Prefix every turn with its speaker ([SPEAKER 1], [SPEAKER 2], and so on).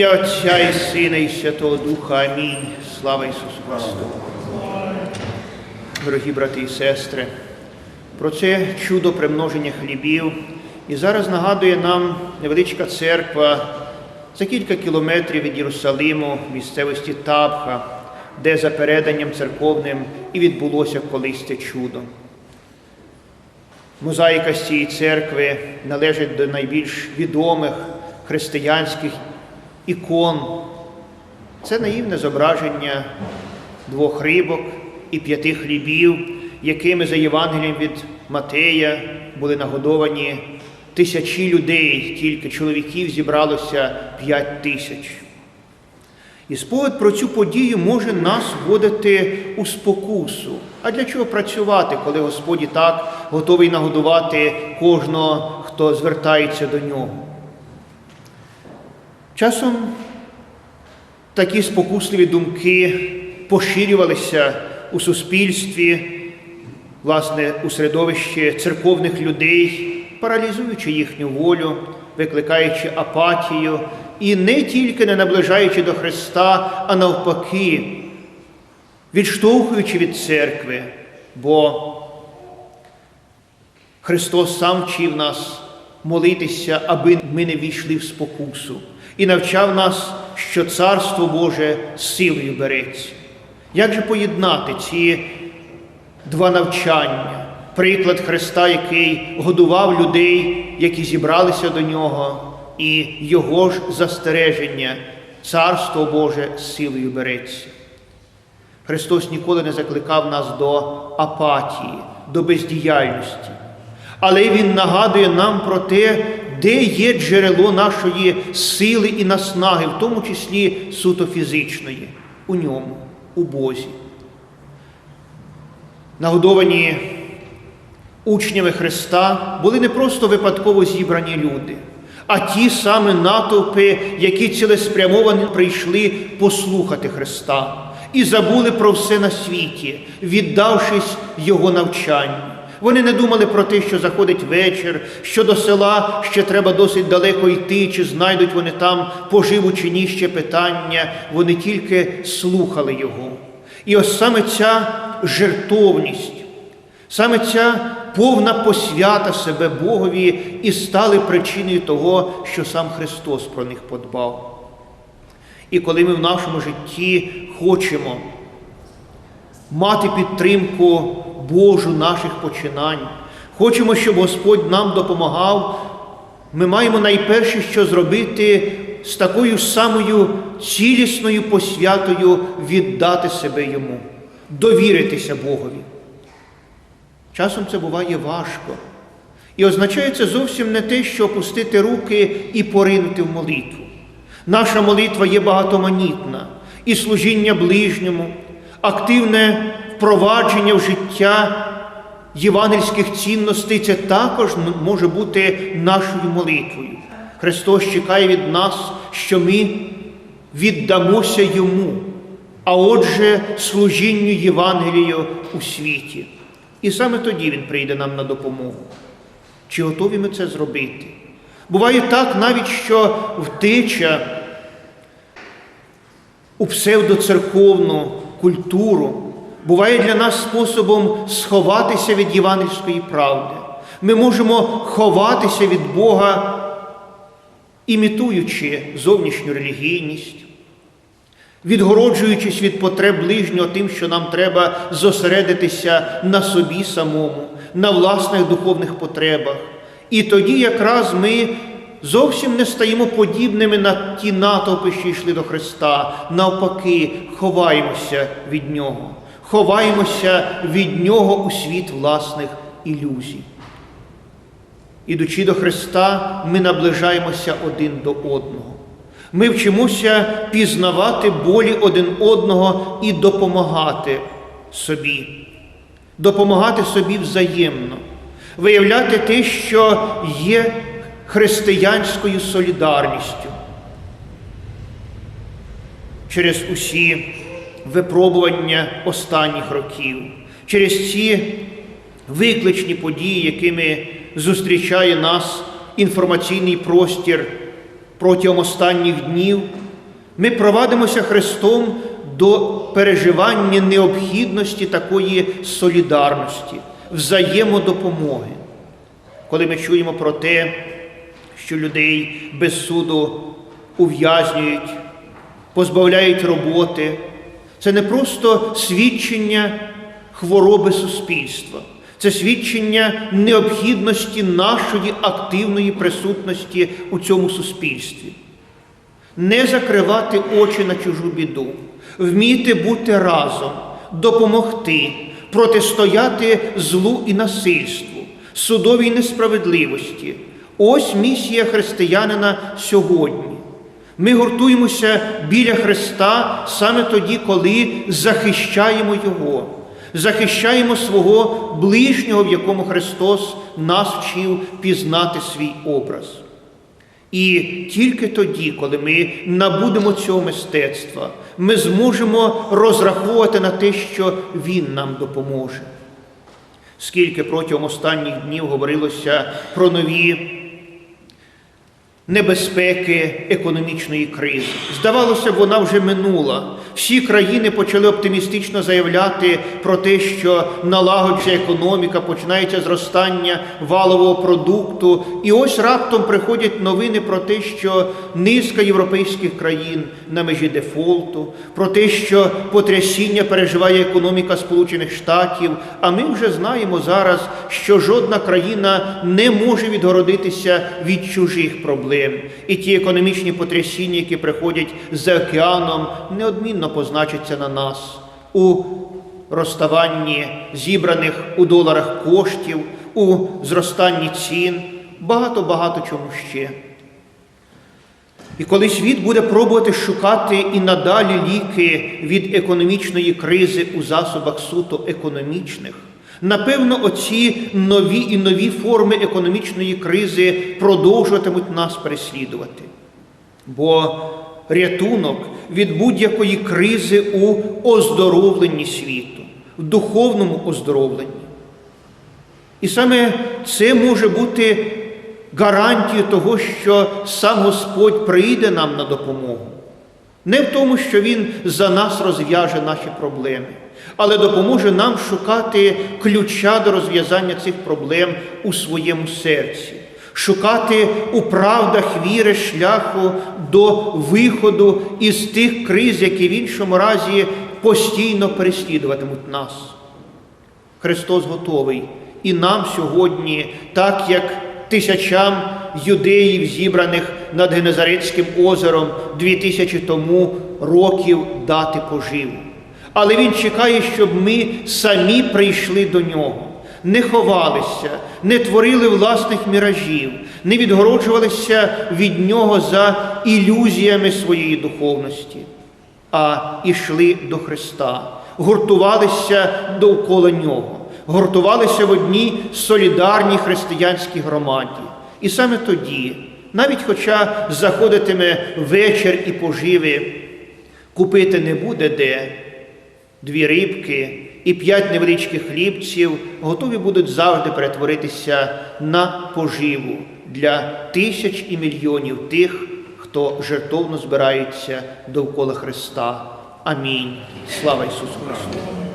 [SPEAKER 1] ім'я Отця і Сина, і Святого Духа. Амінь. Слава Ісусу Христу. Дорогі брати і сестри, про це чудо примноження хлібів. І зараз нагадує нам невеличка церква за кілька кілометрів від Єрусалиму, місцевості Табха, де за переданням церковним і відбулося колись це чудо. Мозаїка з цієї церкви належить до найбільш відомих християнських ікон. Це наївне зображення двох рибок і п'яти хлібів, якими за Євангелієм від Матея були нагодовані тисячі людей, тільки чоловіків зібралося п'ять тисяч. І спогад про цю подію може нас вводити у спокусу. А для чого працювати, коли Господь і так готовий нагодувати кожного, хто звертається до нього? Часом такі спокусливі думки поширювалися у суспільстві, власне, у середовищі церковних людей, паралізуючи їхню волю, викликаючи апатію і не тільки не наближаючи до Христа, а навпаки, відштовхуючи від церкви, бо Христос сам вчив нас молитися, аби ми не війшли в спокусу, і навчав нас, що Царство Боже силою береться. Як же поєднати ці два навчання? Приклад Христа, який годував людей, які зібралися до нього, і Його ж застереження, Царство Боже силою береться. Христос ніколи не закликав нас до апатії, до бездіяльності. Але Він нагадує нам про те, де є джерело нашої сили і наснаги, в тому числі суто фізичної, у ньому, у Бозі. Нагодовані учнями Христа були не просто випадково зібрані люди, а ті саме натовпи, які цілеспрямовано прийшли послухати Христа і забули про все на світі, віддавшись Його навчанню. Вони не думали про те, що заходить вечір, що до села ще треба досить далеко йти, чи знайдуть вони там поживу чи ні ще питання. Вони тільки слухали Його. І ось саме ця жертовність, саме ця повна посвята себе Богові і стали причиною того, що сам Христос про них подбав. І коли ми в нашому житті хочемо мати підтримку Божу наших починань, хочемо, щоб Господь нам допомагав, ми маємо найперше, що зробити з такою самою цілісною посвятою віддати себе Йому, довіритися Богові. Часом це буває важко. І означає це зовсім не те, що опустити руки і поринути в молитву. Наша молитва є багатоманітна, і служіння ближньому, активне впровадження в життя євангельських цінностей це також може бути нашою молитвою. Христос чекає від нас, що ми віддамося Йому, а отже, служінню Євангелію у світі. І саме тоді Він прийде нам на допомогу. Чи готові ми це зробити? Буває так навіть, що втеча у псевдоцерковну культуру буває для нас способом сховатися від євангельської правди. Ми можемо ховатися від Бога, імітуючи зовнішню релігійність, відгороджуючись від потреб ближнього тим, що нам треба зосередитися на собі самому, на власних духовних потребах. І тоді якраз ми зовсім не стаємо подібними на ті натовпи, що йшли до Христа. Навпаки, ховаємося від Нього, ховаємося від Нього у світ власних ілюзій. Ідучи до Христа, ми наближаємося один до одного. Ми вчимося пізнавати болі один одного і допомагати собі, допомагати собі взаємно, виявляти те, що є християнською солідарністю. Через усі випробування останніх років, через ці викличні події, якими зустрічає нас інформаційний простір протягом останніх днів, Ми провадимося Христом до переживання необхідності такої солідарності, взаємодопомоги. Коли ми чуємо про те, що людей без суду ув'язнюють, позбавляють роботи, це не просто свідчення хвороби суспільства, це свідчення необхідності нашої активної присутності у цьому суспільстві. Не закривати очі на чужу біду, вміти бути разом, допомогти, протистояти злу і насильству, судовій несправедливості. Ось місія християнина сьогодні. Ми гуртуємося біля Христа саме тоді, коли захищаємо Його, захищаємо свого ближнього, в якому Христос нас вчив пізнати свій образ. І тільки тоді, коли ми набудемо цього мистецтва, ми зможемо розраховувати на те, що Він нам допоможе. Скільки протягом останніх днів говорилося про нові небезпеки економічної кризи. Здавалося вона вже минула. Всі країни почали оптимістично заявляти про те, що налагоджується економіка, починається зростання валового продукту. І ось раптом приходять новини про те, що низка європейських країн на межі дефолту, про те, що потрясіння переживає економіка Сполучених Штатів. А ми вже знаємо зараз, що жодна країна не може відгородитися від чужих проблем. І ті економічні потрясіння, які приходять за океаном, неодмінно позначаться на нас у розставанні зібраних у доларах коштів, у зростанні цін, багато-багато чому ще. І коли світ буде пробувати шукати і надалі ліки від економічної кризи у засобах суто економічних, напевно, оці нові і нові форми економічної кризи продовжуватимуть нас переслідувати. Бо рятунок від будь-якої кризи у оздоровленні світу, в духовному оздоровленні. І саме це може бути гарантією того, що сам Господь прийде нам на допомогу. Не в тому, що Він за нас розв'яже наші проблеми, але допоможе нам шукати ключа до розв'язання цих проблем у своєму серці, шукати у правдах віри шляху до виходу із тих криз, які в іншому разі постійно переслідуватимуть нас. Христос готовий і нам сьогодні, так як тисячам юдеїв, зібраних над Генезарецьким озером дві тисячі тому років дати поживу. Але Він чекає, щоб ми самі прийшли до нього, не ховалися, не творили власних міражів, не відгороджувалися від нього за ілюзіями своєї духовності, а ішли до Христа, гуртувалися довкола нього гуртувалися в одній солідарній християнській громаді. І саме тоді, навіть хоча заходитиме вечір і поживи, купити не буде де, дві рибки і п'ять невеличких хлібців готові будуть завжди перетворитися на поживу для тисяч і мільйонів тих, хто жертовно збирається довкола Христа. Амінь. Слава Ісусу Христу!